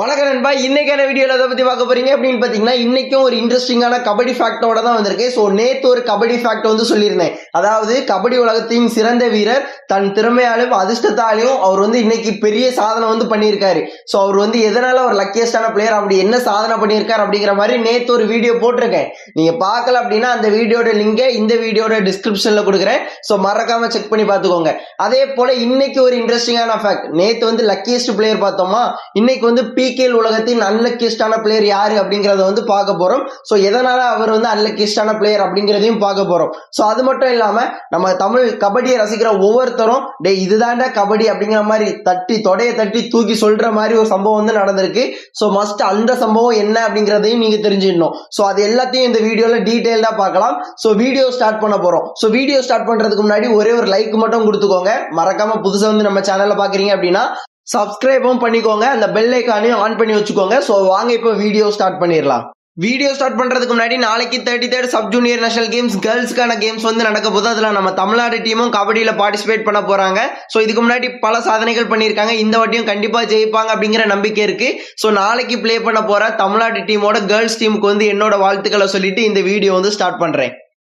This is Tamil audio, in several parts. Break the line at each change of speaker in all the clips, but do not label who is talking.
வணக்கம் நண்பா. இன்னைக்கான வீடியோவில் எதை பத்தி பார்க்க போறீங்க? அப்படின்னு பார்த்தீங்கன்னா இன்னைக்கும் ஒரு இன்ட்ரெஸ்டிங்கான கபடி ஃபேக்டோட தான் வந்திருக்கு. ஸோ நேற்று ஒரு கபடி ஃபேக்ட் வந்து சொல்லியிருந்தேன். அதாவது கபடி உலகத்தின் சிறந்த வீரர் தன் திறமையாலும் அதிர்ஷ்டத்தாலையும் அவர் வந்து இன்னைக்கு பெரிய சாதனை வந்து பண்ணியிருக்காரு. ஸோ அவர் வந்து எதனால ஒரு லக்கியஸ்டான பிளேயர் அப்படி என்ன சாதனை பண்ணியிருக்காரு அப்படிங்கிற மாதிரி நேற்று ஒரு வீடியோ போட்டிருக்கேன். நீங்க பார்க்கல அப்படின்னா அந்த வீடியோட லிங்கை இந்த வீடியோட டிஸ்கிரிப்ஷன்ல கொடுக்குறேன். ஸோ மறக்காம செக் பண்ணி பார்த்துக்கோங்க. அதே போல இன்னைக்கு ஒரு இன்ட்ரெஸ்டிங்கான ஃபேக்ட் நேற்று வந்து லக்கியஸ்ட் பிளேயர் பார்த்தோமா? இன்னைக்கு வந்து பிகேல் உலகத்தின் அன்லக்கியஸ்டான பிளேயர் யாரு அப்படிங்கறத வந்து பார்க்க போறோம். ஸோ எதனால அவர் வந்து அன்லக்கியஸ்டான பிளேயர் அப்படிங்கிறதையும் பார்க்க போறோம். ஸோ அது மட்டும் இல்லாம நம்ம தமிழ் கபடியை ரசிக்கிற ஒவ்வொருத்தரும் டே இதுதான்டா கபடி அப்படிங்கிற மாதிரி தட்டி தொடையை தட்டி தூக்கி சொல்ற மாதிரி ஒரு சம்பவம் வந்து நடந்திருக்கு. ஸோ மஸ்ட் அந்த சம்பவம் என்ன அப்படிங்கிறதையும் நீங்க தெரிஞ்சிடணும். ஸோ அது எல்லாத்தையும் இந்த வீடியோல டீட்டெயில்டா பார்க்கலாம். ஸோ வீடியோ ஸ்டார்ட் பண்ண போறோம். ஸோ வீடியோ ஸ்டார்ட் பண்றதுக்கு முன்னாடி ஒரே ஒரு லைக் மட்டும் கொடுத்துக்கோங்க. மறக்காம புதுசா வந்து நம்ம சேனல்ல பாக்குறீங்க அப்படின்னா சப்ஸ்கிரைபும் பண்ணிக்கோங்க. அந்த பெல் ஐக்கானையும் ஆன் பண்ணி வச்சுக்கோங்க. ஸோ வாங்க இப்போ வீடியோ ஸ்டார்ட் பண்ணிடலாம். வீடியோ ஸ்டார்ட் பண்ணுறதுக்கு முன்னாடி நாளைக்கு thirty third sub junior national games கேர்ள்ஸ்க்கான games வந்து நடக்க போது அதில் நம்ம தமிழ்நாடு டீமும் கபடியில் பார்ட்டிசிபேட் பண்ண போகிறாங்க ஸோ இதுக்கு முன்னாடி பல சாதனைகள் பண்ணியிருக்காங்க. இந்த வாட்டியும் கண்டிப்பாக ஜெயிப்பாங்க அப்படிங்கிற நம்பிக்கை இருக்குது ஸோ நாளைக்கு ப்ளே பண்ண போகிற தமிழ்நாடு டீமோட கேர்ள்ஸ் டீமுக்கு வந்து என்னோட வாழ்த்துக்களை சொல்லிட்டு இந்த வீடியோ வந்து ஸ்டார்ட் பண்ணுறேன்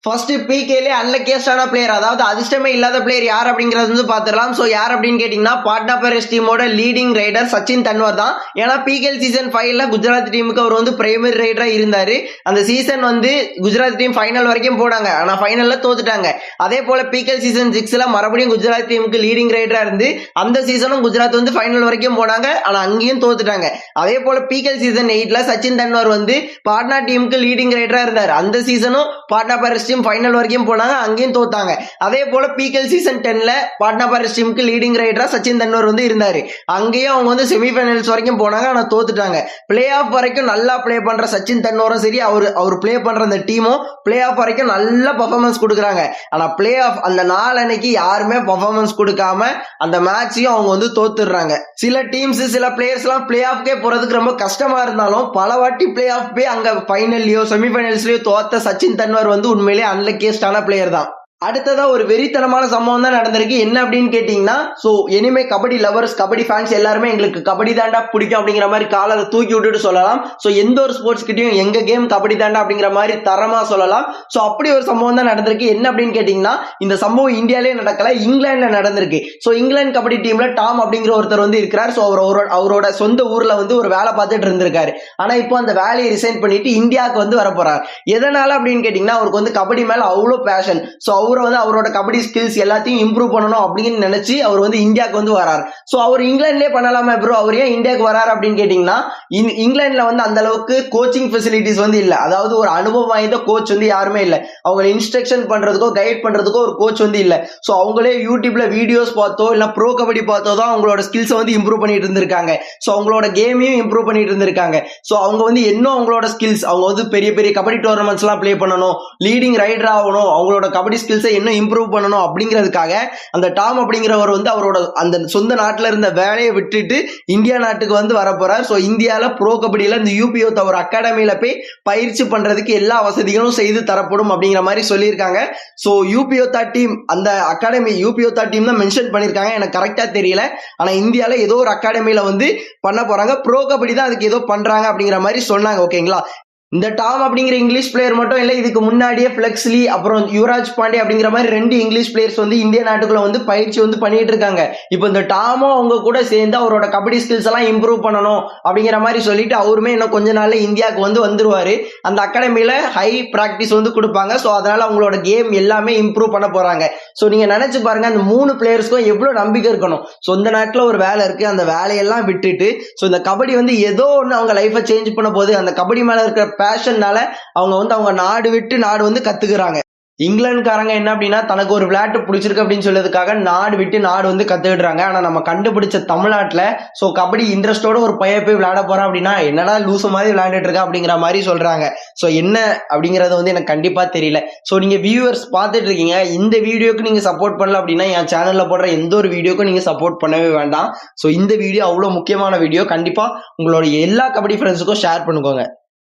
ஃபர்ஸ்ட் பிகேலே அன்லக்கியஸ்டான பிளேயர் அதாவது அதிர்ஷ்டமே இல்லாத பிளேயர் யார் அப்படிங்கிறது வந்து பார்த்துடலாம். ஸோ யார் அப்படின்னு கேட்டிங்கன்னா பாட்னா பரேஸ் டீமோட லீடிங் ரைடர் சச்சின் தன்வர் தான். ஏன்னா பிகேல் சீசன் ஃபைவ்ல குஜராத் டீமுக்கு அவர் வந்து பிரைமரி ரைடராக இருந்தார். அந்த சீசன் வந்து குஜராத் டீம் ஃபைனல் வரைக்கும் போனாங்க. ஆனால் ஃபைனலில் தோத்துட்டாங்க. அதே போல பிகேல் சீசன் சிக்ஸில் மறுபடியும் குஜராத் டீமுக்கு லீடிங் ரைடராக இருந்து அந்த சீசனும் குஜராத் வந்து ஃபைனல் வரைக்கும் போனாங்க. ஆனால் அங்கேயும் தோத்துட்டாங்க. அதே போல பிகேல் சீசன் எயிட்டில் சச்சின் தன்வர் வந்து பாட்னா டீமுக்கு லீடிங் ரைடராக இருந்தார். அந்த சீசனும் பாட்னா பரேஸ் டீம் ஃபைனல் வரைக்கும் போனாங்க அங்கேயும் தோத்தாங்க. அதே போல பிகேல் சீசன் டென்ல பாட்னா பரேஸ் டீமுக்கு லீடிங் ரைடரா சச்சின் தன்வர் வந்து இருந்தாரு. அங்கேயும் அவங்க வந்து செமிஃபைனல்ஸ் வரைக்கும் போனாங்க ஆனா தோத்துட்டாங்க. பிளே ஆஃப் வரைக்கும் நல்லா ப்ளே பண்ற சச்சின் தன்வரும் சரி அவர் அவர் ப்ளே பண்ற அந்த டீமும் பிளே ஆஃப் வரைக்கும் நல்ல பர்ஃபார்மன்ஸ் கொடுக்குறாங்க. ஆனா பிளே ஆஃப் அந்த நாள் அன்னைக்கு யாருமே பர்ஃபார்மன்ஸ் கொடுக்காம அந்த மேட்சையும் அவங்க வந்து தோத்துடுறாங்க. சில டீம்ஸ் சில பிளேயர்ஸ் எல்லாம் பிளே ஆஃப்கே போறதுக்கு ரொம்ப கஷ்டமா இருந்தாலும் பல வாட்டி பிளே ஆஃப் போய் அங்க ஃபைனல்லையோ செமிஃபைனல்ஸ்லயோ தோத்த சச்சின் தன்வர் வந்து உண்மையிலே அன்லக்கியஸ்டான பிளேயர் தான். அடுத்ததா ஒரு வெறித்தனமான சம்பவம் தான் நடந்திருக்கு. என்ன அப்படின்னு கேட்டீங்கன்னா ஸோ இனிமே கபடி லவர்ஸ் கபடி ஃபேன்ஸ் எல்லாருமே எங்களுக்கு கபடி தாண்டா பிடிக்கும் அப்படிங்கிற மாதிரி காலரை தூக்கி விட்டுட்டு சொல்லலாம். ஸோ எந்த ஒரு ஸ்போர்ட்ஸ் கிட்டையும் எங்க கேம் கபடி தாண்டா அப்படிங்கிற மாதிரி தரமா சொல்லலாம். ஸோ அப்படி ஒரு சம்பவம் தான் நடந்திருக்கு. என்ன அப்படின்னு கேட்டீங்கன்னா இந்த சம்பவம் இந்தியாலே நடக்கல இங்கிலாந்துல நடந்திருக்கு. ஸோ இங்கிலாந்து கபடி டீம்ல டாம் அப்படிங்கிற ஒருத்தர் வந்து இருக்கிறார். ஸோ அவர் அவரோட அவரோட சொந்த ஊர்ல வந்து ஒரு வேலை பார்த்துட்டு இருந்திருக்காரு. ஆனா இப்போ அந்த வேலையை ரிசைன் பண்ணிட்டு இந்தியாவுக்கு வந்து வர போறார் எதனால அப்படின்னு கேட்டீங்கன்னா அவருக்கு வந்து கபடி மேல அவ்வளோ பேஷன் ஸோ அவர் வந்து அவரோட கபடி ஸ்கில்ஸ் எல்லாத்தையும் இம்ப்ரூவ் பண்ணணும் அப்படின்னு நினைச்சு அவர் வந்து இந்தியாவுக்கு வந்து வரார். ஸோ அவர் இங்கிலாந்துலேயே பண்ணலாமே ப்ரோ அவர் ஏன் இந்தியாவுக்கு வரார் அப்படின்னு கேட்டீங்கன்னா இங்கிலாந்துல வந்து அந்த அளவுக்கு கோச்சிங் ஃபெசிலிட்டிஸ் வந்து இல்லை. அதாவது ஒரு அனுபவம் வாய்ந்த கோச் வந்து யாருமே இல்லை. அவங்களை இன்ஸ்ட்ரக்ஷன் பண்றதுக்கோ கைட் பண்றதுக்கோ ஒரு கோச் வந்து இல்லை. ஸோ அவங்களே யூடியூப்ல வீடியோஸ் பார்த்தோ இல்லை ப்ரோ கபடி பார்த்தோ தான் அவங்களோட ஸ்கில்ஸை வந்து இம்ப்ரூவ் பண்ணிட்டு இருந்திருக்காங்க. ஸோ அவங்களோட கேமையும் இம்ப்ரூவ் பண்ணிட்டு இருந்திருக்காங்க. ஸோ அவங்க வந்து இன்னும் அவங்களோட ஸ்கில்ஸ் அவங்க வந்து பெரிய பெரிய கபடி டோர்னமெண்ட்ஸ் எல்லாம் ப்ளே பண்ணணும். லீடிங் ரைடர் ஆகணும். அவங்களோட கபடி ஸ்கில்ஸ் இன்னும் இம்ப்ரூவ் பண்ணணும் அப்படிங்கிறதுக்காக அந்த டாம் அப்படிங்கிறவர் வந்து அவரோட அந்த சொந்த நாட்டில் இருந்த வேலையை விட்டுட்டு இந்தியா நாட்டுக்கு வந்து வரப்போகிறார் ஸோ இந்தியாவில் ப்ரோ கபடியில் இந்த யூபிஓ தவிர அகாடமியில் போய் பயிற்சி பண்ணுறதுக்கு எல்லா வசதிகளும் செய்து தரப்படும் அப்படிங்கிற மாதிரி சொல்லியிருக்காங்க. ஸோ யூபிஓத்தா டீம் அந்த அகாடமி யூபிஓத்தா டீம் தான் மென்ஷன் பண்ணியிருக்காங்க. எனக்கு கரெக்டாக தெரியல. ஆனால் இந்தியாவில் ஏதோ ஒரு அகாடமியில் வந்து பண்ண போகிறாங்க ப்ரோ கபடி தான் அதுக்கு ஏதோ பண்ணுறாங்க அப்படிங்கிற மாதிரி சொன்னாங்க ஓகேங்களா இந்த டாம் அப்படிங்கிற இங்கிலீஷ் பிளேயர் மட்டும் இல்லை இதுக்கு முன்னாடியே ஃபிளெக்ஸ்லி அப்புறம் யுவராஜ் பாண்டே அப்படிங்கிற மாதிரி ரெண்டு இங்கிலீஷ் பிளேயர்ஸ் வந்து இந்திய நாட்டுக்குள்ள வந்து பயிற்சி வந்து பண்ணிட்டு இருக்காங்க. இப்போ இந்த டாமும் அவங்க கூட சேர்ந்து அவரோட கபடி ஸ்கில்ஸ் எல்லாம் இம்ப்ரூவ் பண்ணணும் அப்படிங்கிற மாதிரி சொல்லிட்டு அவருமே இன்னும் கொஞ்ச நாள்ல இந்தியாவுக்கு வந்து வந்துருவாரு. அந்த அகாடமியில ஹை ப்ராக்டிஸ் வந்து கொடுப்பாங்க. ஸோ அதனால அவங்களோட கேம் எல்லாமே இம்ப்ரூவ் பண்ண போறாங்க. ஸோ நீங்க நினைச்சு பாருங்க அந்த மூணு பிளேயர்ஸ்க்கும் எவ்வளவு நம்பிக்கை இருக்கணும்? சொந்த நாட்டில் ஒரு வேலை இருக்கு. அந்த வேலையெல்லாம் விட்டுட்டு ஸோ இந்த கபடி வந்து ஏதோ ஒன்று அவங்க லைஃபை சேஞ்ச் பண்ண போது அந்த கபடி மேல இருக்கிற பேஷன்னால அவங்க வந்து அவங்க நாடு விட்டு நாடு வந்து கத்துக்கிறாங்க. இங்கிலாந்துக்காரங்க என்ன அப்படின்னா தனக்கு ஒரு விளையாட்டு பிடிச்சிருக்கு அப்படின்னு சொல்லதுக்காக நாடு விட்டு நாடு வந்து கத்துக்கிடுறாங்க. ஆனா நம்ம கண்டுபிடிச்ச தமிழ்நாட்டுல சோ கபடி இன்ட்ரெஸ்டோட ஒரு பையன் போய் விளையாட போறான் அப்படின்னா என்னடா லூசு மாதிரி விளையாண்டுட்டு இருக்கா அப்படிங்கிற மாதிரி சொல்றாங்க. சோ என்ன அப்படிங்கறது வந்து எனக்கு கண்டிப்பா தெரியல. சோ நீங்க வியூவர்ஸ் பார்த்துட்டு இருக்கீங்க. இந்த வீடியோக்கு நீங்க சப்போர்ட் பண்ணல அப்படின்னா என் சேனல்ல போடுற எந்த ஒரு வீடியோக்கும் நீங்க சப்போர்ட் பண்ணவே வேண்டாம். சோ இந்த வீடியோ அவ்வளவு முக்கியமான வீடியோ கண்டிப்பா உங்களோட எல்லா கபடி ஃப்ரெண்ட்ஸுக்கும் ஷேர் பண்ணுக்கோங்க.